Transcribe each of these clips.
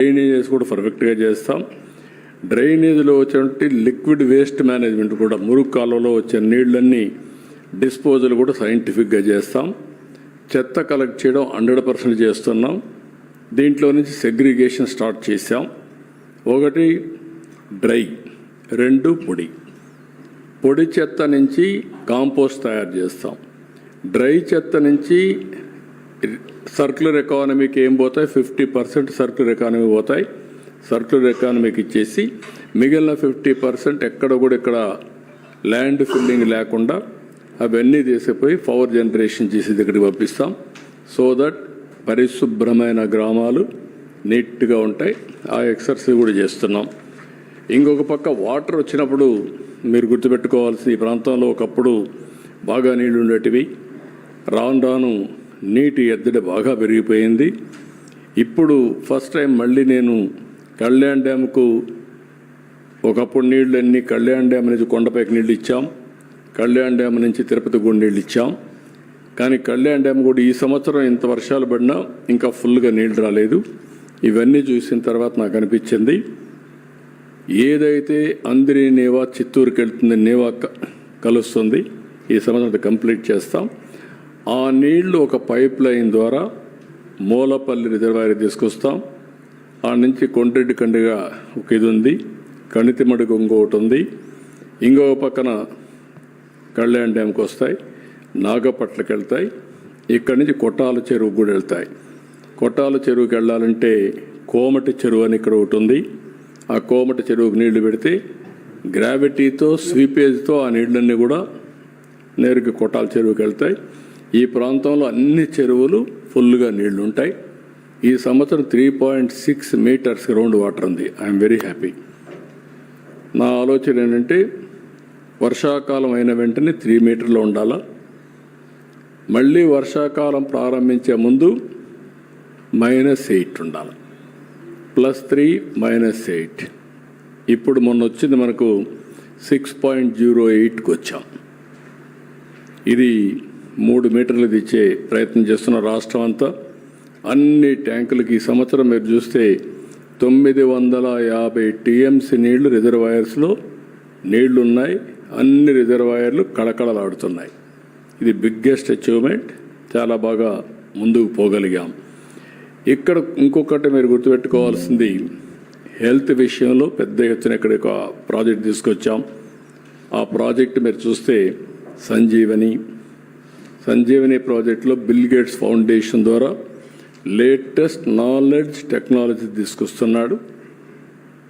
Drainages కూడా పర్ఫెక్ట్గా చేస్తాం. డ్రైనేజీలో వచ్చినటువంటి లిక్విడ్ వేస్ట్ మేనేజ్మెంట్ కూడా మురుగు కాలువలో వచ్చే నీళ్ళన్నీ డిస్పోజల్ కూడా సైంటిఫిక్గా చేస్తాం. చెత్త కలెక్ట్ చేయడం హండ్రెడ్ పర్సెంట్ చేస్తున్నాం. దీంట్లో నుంచి సెగ్రిగేషన్ స్టార్ట్ చేసాం ఒకటి డ్రై. రెండు పొడి. పొడి చెత్త నుంచి కాంపోస్ట్ తయారు చేస్తాం. డ్రై చెత్త నుంచి సర్క్యులర్ ఎకానమీకి ఏం పోతాయి? ఫిఫ్టీ పర్సెంట్ సర్క్యులర్ ఎకానమీ పోతాయి. సర్క్యులర్ ఎకానమీకి ఇచ్చేసి మిగిలిన ఫిఫ్టీ పర్సెంట్ ఎక్కడ కూడా ఇక్కడ ల్యాండ్ ఫిల్లింగ్ లేకుండా అవన్నీ తీసుకుపోయి పవర్ జనరేషన్ చేసి దగ్గరికి పంపిస్తాం. సో దట్ పరిశుభ్రమైన గ్రామాలు నీట్గా ఉంటాయి. ఆ ఎక్సర్సైజ్ కూడా చేస్తున్నాం. ఇంకొక పక్క వాటర్ వచ్చినప్పుడు మీరు గుర్తుపెట్టుకోవాల్సిన ఈ ప్రాంతంలో ఒకప్పుడు బాగా నీళ్ళు ఉండేటివి. రాను రాను నీటి ఎద్దడి బాగా పెరిగిపోయింది. ఇప్పుడు ఫస్ట్ టైం మళ్ళీ నేను కళ్యాణ్ డ్యామ్కు ఒకప్పుడు నీళ్ళు అన్ని కళ్యాణ్ డ్యామ్ నుంచి కొండపైకి నీళ్ళు ఇచ్చాం కళ్యాణ్ డ్యామ్ నుంచి తిరుపతి కూడా నీళ్ళు ఇచ్చాం కానీ కళ్యాణ్ డ్యామ్ కూడా ఈ సంవత్సరం ఇంత వర్షాలు పడినా ఇంకా ఫుల్గా నీళ్ళు రాలేదు. ఇవన్నీ చూసిన తర్వాత నాకు అనిపించింది ఏదైతే అందరి నేవా చిత్తూరుకి వెళ్తుంది నేవా క- కలుస్తుంది ఈ సంవత్సరం కంప్లీట్ చేస్తాం. ఆ నీళ్ళు ఒక పైప్ లైన్ ద్వారా మూలపల్లి రిజర్వాయర్ తీసుకొస్తాం. ఆ నుంచి కొండ్రెడ్డి కండిగా ఒక ఇది ఉంది. కణితిమడుగు ఇంకొకటి ఉంది. ఇంకొక పక్కన కళ్యాణ్ డ్యామ్కి వస్తాయి. నాగపట్లకి వెళ్తాయి. ఇక్కడి నుంచి కొట్టాల చెరువు కూడా వెళ్తాయి. కొట్టాల చెరువుకి వెళ్ళాలంటే కోమటి చెరువు అని ఇక్కడ ఒకటి ఉంది. ఆ కోమటి చెరువుకి నీళ్ళు పెడితే గ్రావిటీతో స్వీపేజ్తో ఆ నీళ్ళన్నీ కూడా నేరుగా కొట్టాల చెరువుకి వెళ్తాయి. ఈ ప్రాంతంలో అన్ని చెరువులు ఫుల్గా నీళ్ళు ఉంటాయి ఈ సంవత్సరం three point six metres ground water ఉంది. ఐఎమ్ వెరీ హ్యాపీ నా ఆలోచన ఏంటంటే వర్షాకాలం అయిన వెంటనే త్రీ మీటర్లు ఉండాలా? మళ్ళీ వర్షాకాలం ప్రారంభించే ముందు మైనస్ ఎయిట్ ఉండాలి? ప్లస్ త్రీ మైనస్ ఎయిట్ ఇప్పుడు మొన్న వచ్చింది మనకు సిక్స్ పాయింట్ జీరో ఎయిట్కి వచ్చాం. ఇది మూడు మీటర్లు తెచ్చే ప్రయత్నం చేస్తున్న రాష్ట్రం అంతా. అన్ని ట్యాంకులకి ఈ సంవత్సరం మీరు చూస్తే తొమ్మిది వందల యాభై టీఎంసీ నీళ్ళు రిజర్వాయర్స్లో నీళ్ళు ఉన్నాయి అన్ని రిజర్వాయర్లు కళకళలాడుతున్నాయి. ఇది బిగ్గెస్ట్ అచీవ్మెంట్. చాలా బాగా ముందుకు పోగలిగాం. ఇక్కడ ఇంకొకటి మీరు గుర్తుపెట్టుకోవాల్సింది హెల్త్ విషయంలో పెద్ద ఎత్తున ఇక్కడ ఒక ప్రాజెక్ట్ తీసుకొచ్చాం. ఆ ప్రాజెక్ట్ మీరు చూస్తే సంజీవని సంజీవని ప్రాజెక్టులో బిల్ గేట్స్ ఫౌండేషన్ ద్వారా లేటెస్ట్ నాలెడ్జ్ టెక్నాలజీ తీసుకొస్తున్నాడు.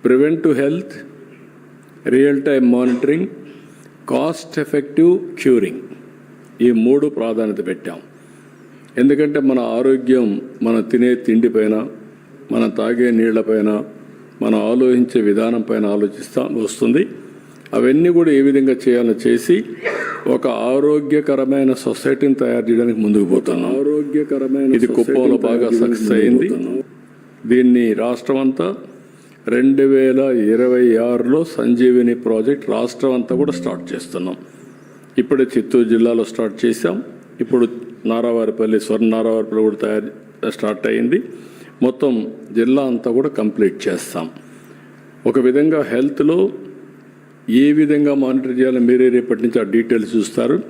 Preventive health real time monitoring cost effective curing ఈ మూడు ప్రాధాన్యత పెట్టాం. ఎందుకంటే మన ఆరోగ్యం మన తినే తిండిపైన మన తాగే నీళ్ళపైన మనం ఆలోచించే విధానం పైన ఆలోచిస్తా వస్తుంది. అవన్నీ కూడా ఏ విధంగా చేయాలో చేసి ఒక ఆరోగ్యకరమైన సొసైటీని తయారు చేయడానికి ముందుకు పోతున్నాం. ఆరోగ్యకరమైన ఇది కుప్పంలో బాగా సక్సెస్ అయింది. దీన్ని రాష్ట్రం అంతా రెండు వేల ఇరవై ఆరులో సంజీవిని ప్రాజెక్ట్ రాష్ట్రం అంతా కూడా స్టార్ట్ చేస్తున్నాం. ఇప్పుడే చిత్తూరు జిల్లాలో స్టార్ట్ చేశాం. ఇప్పుడు నారావారిపల్లి స్వర్ణ నారావారిపల్లి కూడా తయారు స్టార్ట్ అయింది. మొత్తం జిల్లా అంతా కూడా కంప్లీట్ చేస్తాం. ఒక విధంగా హెల్త్లో ఏ విధంగా మానిటర్ చేయాలో మీరే రేపటి నుంచి ఆ డీటెయిల్స్ చూస్తారు.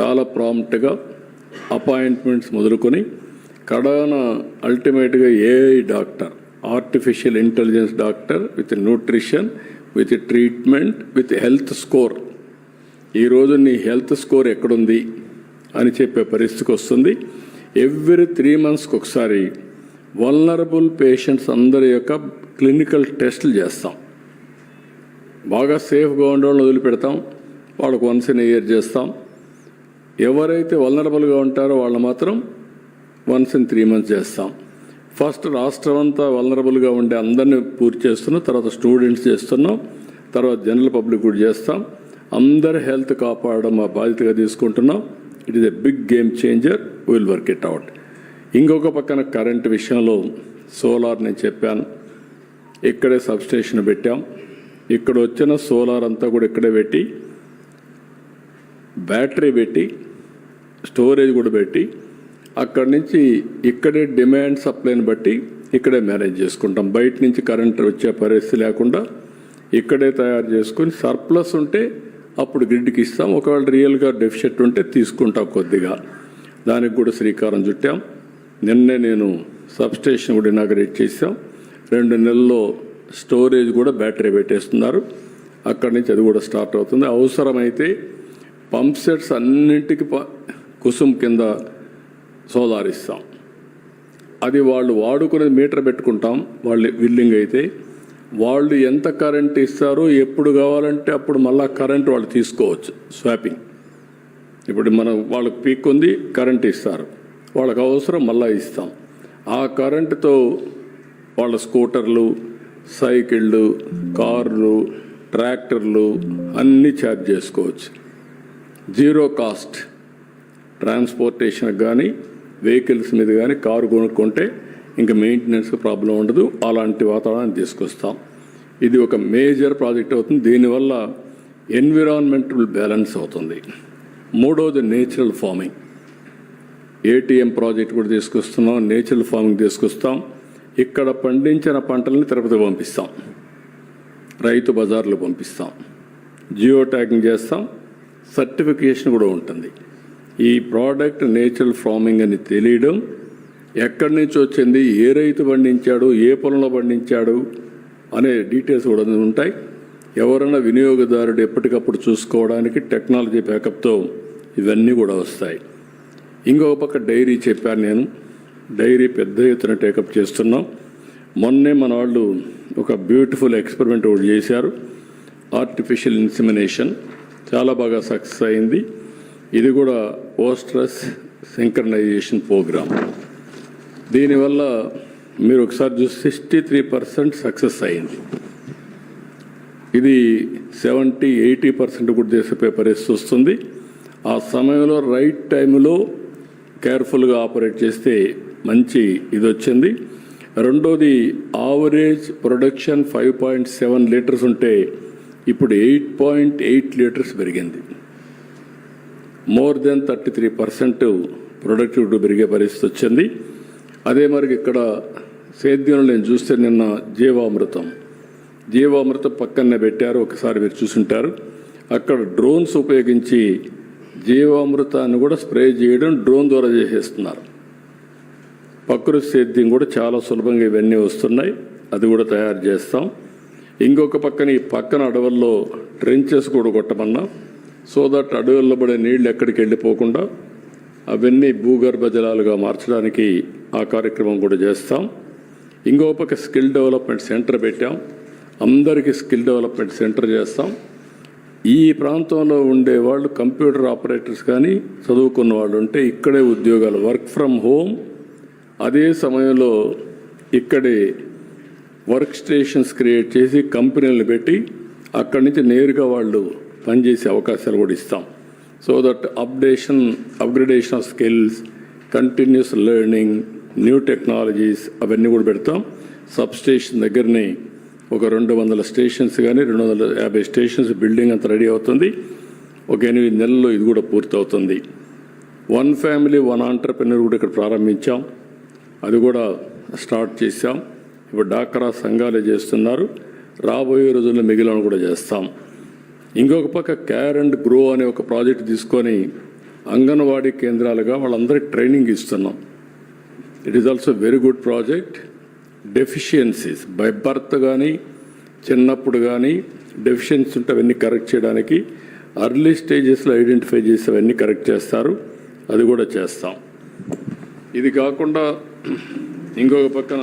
చాలా ప్రాంప్ట్గా అపాయింట్మెంట్స్ మొదలుకొని కడాన అల్టిమేట్గా AI doctor artificial intelligence doctor with nutrition with treatment with health score. ఈరోజు నీ హెల్త్ స్కోర్ ఎక్కడుంది? అని చెప్పే పరిస్థితికి వస్తుంది. ఎవ్రీ త్రీ మంత్స్కి ఒకసారి వల్నరబుల్ పేషెంట్స్ అందరి యొక్క క్లినికల్ టెస్టులు చేస్తాం. బాగా సేఫ్గా ఉండే వాళ్ళని వదిలిపెడతాం. వాళ్ళకు వన్స్ ఇన్ ఇయర్ చేస్తాం. ఎవరైతే వల్నరబుల్గా ఉంటారో వాళ్ళు మాత్రం వన్స్ ఇన్ త్రీ మంత్స్ చేస్తాం. ఫస్ట్ రాష్ట్రం అంతా వల్నరబుల్గా ఉండే అందరినీ పూర్తి చేస్తున్నాం. తర్వాత స్టూడెంట్స్ చేస్తున్నాం. తర్వాత జనరల్ పబ్లిక్ కూడా చేస్తాం. అందరి హెల్త్ కాపాడడం మా బాధ్యతగా తీసుకుంటున్నాం. It is a big game changer will work it out ఇంకొక పక్కన కరెంట్ విషయంలో సోలార్ నేను చెప్పాను. ఇక్కడే సబ్స్టేషన్ పెట్టాం. ఇక్కడ వచ్చిన సోలార్ అంతా కూడా ఇక్కడే పెట్టి బ్యాటరీ పెట్టి స్టోరేజ్ కూడా పెట్టి అక్కడి నుంచి ఇక్కడే డిమాండ్ సప్లైని బట్టి ఇక్కడే మేనేజ్ చేసుకుంటాం. బయట నుంచి కరెంట్ వచ్చే పరిస్థితి లేకుండా ఇక్కడే తయారు చేసుకొని సర్ప్లస్ ఉంటే అప్పుడు గ్రిడ్కి ఇస్తాం. ఒకవేళ రియల్గా డెఫిషిట్ ఉంటే తీసుకుంటాం కొద్దిగా. దానికి కూడా శ్రీకారం చుట్టాం. నిన్నే నేను సబ్స్టేషన్ కూడా ఇనాగరేట్ చేశాం. రెండు నెలల్లో స్టోరేజ్ కూడా బ్యాటరీ పెట్టేస్తున్నారు. అక్కడి నుంచి అది కూడా స్టార్ట్ అవుతుంది. అవసరమైతే పంప్ సెట్స్ అన్నింటికి ప- కుసుమ్ కింద సోలార్ ఇస్తాం. అది వాళ్ళు వాడుకునేది మీటర్ పెట్టుకుంటాం. వాళ్ళు విల్లింగ్ అయితే వాళ్ళు ఎంత కరెంట్ ఇస్తారో ఎప్పుడు కావాలంటే అప్పుడు మళ్ళా కరెంట్ వాళ్ళు తీసుకోవచ్చు. స్వాపింగ్. ఇప్పుడు మనం వాళ్ళకి పీక్ ఉంది కరెంట్ ఇస్తారు. వాళ్ళకి అవసరం మళ్ళీ ఇస్తాం. ఆ కరెంటుతో వాళ్ళ స్కూటర్లు సైకిళ్ళు కార్లు ట్రాక్టర్లు అన్నీ ఛార్జ్ చేసుకోవచ్చు. జీరో కాస్ట్ ట్రాన్స్పోర్టేషన్కి కానీ వెహికల్స్ మీద కానీ కారు కొనుక్కుంటే ఇంకా మెయింటెనెన్స్ ప్రాబ్లం ఉండదు. అలాంటి వాతావరణాన్ని తీసుకొస్తాం. ఇది ఒక మేజర్ ప్రాజెక్ట్ అవుతుంది. దీనివల్ల ఎన్విరాన్మెంటల్ బ్యాలెన్స్ అవుతుంది. మూడోది నేచురల్ ఫార్మింగ్ ఏటీఎం ప్రాజెక్ట్ కూడా తీసుకొస్తున్నాం. నేచురల్ ఫార్మింగ్ తీసుకొస్తాం. ఇక్కడ పండించిన పంటల్ని తిరుపతి పంపిస్తాం. రైతు బజార్లు పంపిస్తాం. జియో ట్యాగింగ్ చేస్తాం. సర్టిఫికేషన్ కూడా ఉంటుంది. ఈ ప్రోడక్ట్ నేచురల్ ఫార్మింగ్ అని తెలియడం ఎక్కడి నుంచి వచ్చింది ఏ రైతు పండించాడు ఏ పొలంలో పండించాడు అనే డీటెయిల్స్ కూడా ఉంటాయి. ఎవరైనా వినియోగదారుడు ఎప్పటికప్పుడు చూసుకోవడానికి టెక్నాలజీ బ్యాకప్తో ఇవన్నీ కూడా వస్తాయి. ఇంకొక పక్క డైరీ చెప్పాను నేను. డైరీ పెద్ద ఎత్తున టేకప్ చేస్తున్నాం. మొన్నే మన వాళ్ళు ఒక బ్యూటిఫుల్ ఎక్స్పెరిమెంట్ ఒకటి చేశారు. ఆర్టిఫిషియల్ ఇన్సిమినేషన్ చాలా బాగా సక్సెస్ అయింది. ఇది కూడా ఓస్ట్రస్ సింక్రనైజేషన్ ప్రోగ్రామ్ దీనివల్ల మీరు ఒకసారి చూసి సిక్స్టీ త్రీ పర్సెంట్ సక్సెస్ అయింది. ఇది సెవెంటీ ఎయిటీ పర్సెంట్ కూడా చేసే పరిస్థితి వస్తుంది. ఆ సమయంలో రైట్ టైంలో కేర్ఫుల్గా ఆపరేట్ చేస్తే మంచి ఇది వచ్చింది రెండోది average production five point seven litres ఉంటే ఇప్పుడు ఎయిట్ పాయింట్ ఎయిట్ లీటర్స్ పెరిగింది. More than thirty three percent productivity పెరిగే పరిస్థితి వచ్చింది. అదే మరి ఇక్కడ సేద్యంలో నేను చూస్తే నిన్న జీవామృతం. జీవామృతం పక్కనే పెట్టారు ఒకసారి మీరు చూసుంటారు. అక్కడ డ్రోన్స్ ఉపయోగించి జీవామృతాన్ని కూడా స్ప్రే చేయడం డ్రోన్ ద్వారా చేసేస్తున్నారు. ప్రకృతి సేద్యం కూడా చాలా సులభంగా ఇవన్నీ వస్తున్నాయి. అది కూడా తయారు చేస్తాం. ఇంకొక పక్కన ఈ పక్కన అడవుల్లో ట్రెంచెస్ కూడా కొట్టమన్నా. సో దట్ అడవుల్లో పడే నీళ్ళు ఎక్కడికి వెళ్ళిపోకుండా అవన్నీ భూగర్భ జలాలుగా మార్చడానికి ఆ కార్యక్రమం కూడా చేస్తాం. ఇంకో పక్క స్కిల్ డెవలప్మెంట్ సెంటర్ పెట్టాం. అందరికీ స్కిల్ డెవలప్మెంట్ సెంటర్ చేస్తాం. ఈ ప్రాంతంలో ఉండే వాళ్ళు కంప్యూటర్ ఆపరేటర్స్ కానీ చదువుకున్న వాళ్ళు ఉంటే ఇక్కడే ఉద్యోగాలు వర్క్ ఫ్రమ్ హోమ్ అదే సమయంలో ఇక్కడే వర్క్ స్టేషన్స్ క్రియేట్ చేసి కంపెనీలు పెట్టి అక్కడి నుంచి నేరుగా వాళ్ళు పనిచేసే అవకాశాలు కూడా ఇస్తాం. So that updation upgradation of skills continuous learning new technologies అవన్నీ కూడా పెడతాం. సబ్ స్టేషన్ దగ్గరనే ఒక రెండు వందల స్టేషన్స్ కానీ రెండు వందల యాభై స్టేషన్స్ బిల్డింగ్ అంతా రెడీ అవుతుంది. ఒక ఎనిమిది నెలల్లో ఇది కూడా పూర్తవుతుంది. వన్ ఫ్యామిలీ వన్ ఆంటర్ప్రెన్యూర్ కూడా ఇక్కడ ప్రారంభించాం. అది కూడా స్టార్ట్ చేశాం. ఇప్పుడు డాక్రా సంఘాలే చేస్తున్నారు. రాబోయే రోజుల్లో మిగిలిన కూడా చేస్తాం. ఇంకొక పక్క కేర్ అండ్ గ్రో అనే ఒక ప్రాజెక్ట్ తీసుకొని అంగన్వాడీ కేంద్రాలుగా వాళ్ళందరికీ ట్రైనింగ్ ఇస్తున్నాం. It is also very good project deficiencies by birth కానీ చిన్నప్పుడు కానీ డెఫిషియన్సీ ఉంటే అవన్నీ కరెక్ట్ చేయడానికి అర్లీ స్టేజెస్లో ఐడెంటిఫై చేసి అవన్నీ కరెక్ట్ చేస్తారు. అది కూడా చేస్తాం. ఇది కాకుండా ఇంకొక పక్కన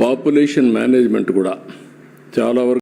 పాపులేషన్ మేనేజ్మెంట్ కూడా చాలా వరకు